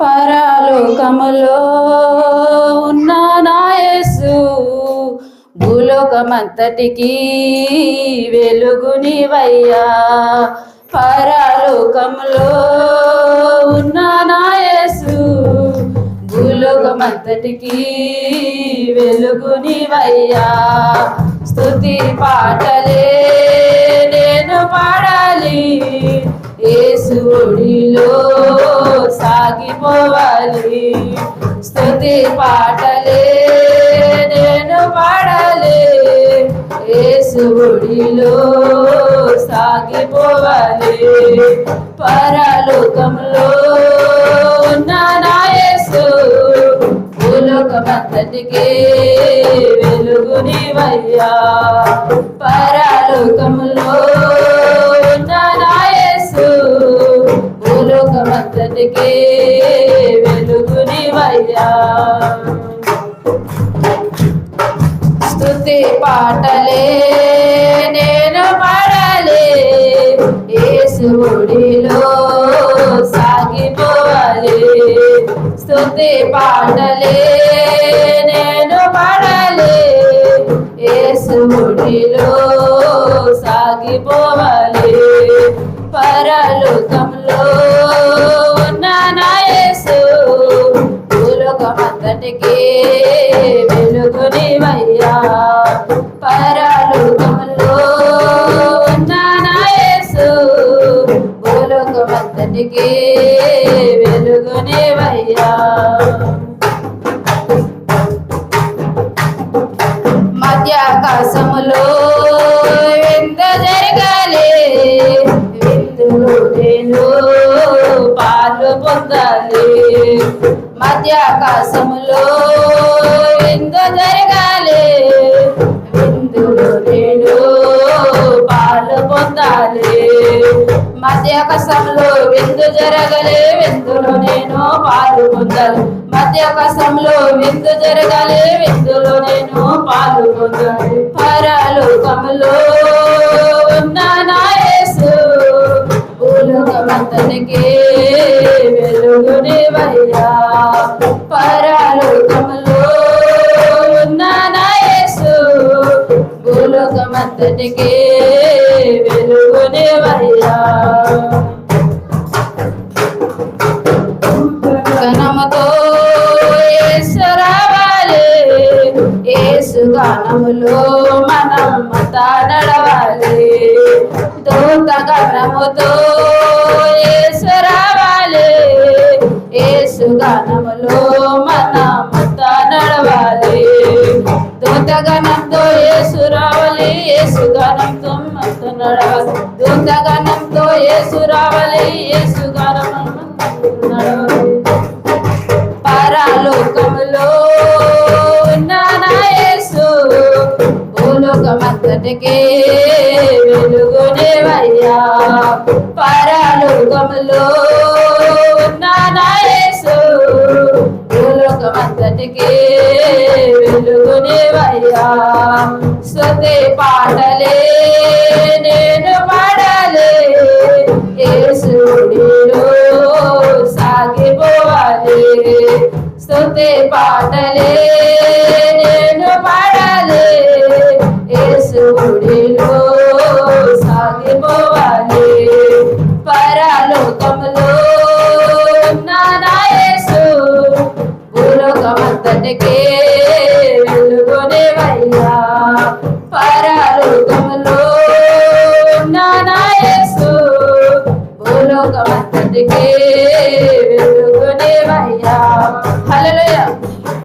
పరలోకములో ఉన్న నాయసు భూలోకమంతటికి వెలుగునివయ్యా పరలోకములో ఉన్న నాయసు భూలోకమంతటికి వెలుగునివయ్యా స్థుతి పాటలే నేను పాడాలి ఏసుడిలో సాగిపోవాలి. స్తుతి పాటలే నేను పాడాలి. ఏసుడిలో సాగిపోవాలి. పరలోకంలో ఉన్న నా యేసు వెలుగునివయ్యా. పరలోకములో భూలోకమంతటికి వెలుగునివయ్యా స్తుతి పాటలే నేను పాడాలి. యేసుడిలో సాగిపోవాలి. స్తుతి పాటలే నేను పాడాలి. ఏసుడిలో పరలోకంలో ఉన్న భూలోకమంతటికి వెలుగునివయ్యా. మధ్యాకాశములో వింత జరగాలి. విందులో నేను పాలు పొందాలి. మధ్యాకాశములో వింత జరగాలి. విందులో నేను పాలు పొందాలి. మధ్యాకాశంలో విందు జరగలే విందులో నేను పాలు పొందాలి. మధ్యాకాశంలో విందు జరగాలి విందులో నేను పాలు పొందాలి. పరలోకములో ఉన్నానా? భూలోకమంతటికి వెలుగునివయ్యా గణముతో యేసు రావాలి. యేసు గానములో మనం నడవాలి. దూత గణముతో దూత గణంతో యేసు రావాలి యేసు గణంతో మత నడవాలి దూత గణంతో యేసు రావాలి యేసు గణం నడవాలి పరలోకములో ఉన్న నా యేసు? భూలోకమంతటికి వెలుగునేవయ్యా? పరలోకములో ఉన్న వెలుగునేవయ్యా స్తుతి పాటలే నేను పాడాలి యేసుడిలో సాగిపోవాలి. స్తుతి పాటలే నేను పాడాలి యేసుడిలో సాగిపోవాలి. పరలోకములో ఉన్న నా భూలోకమంతటికి వెలుగునేవయ్యా హల్లెలూయా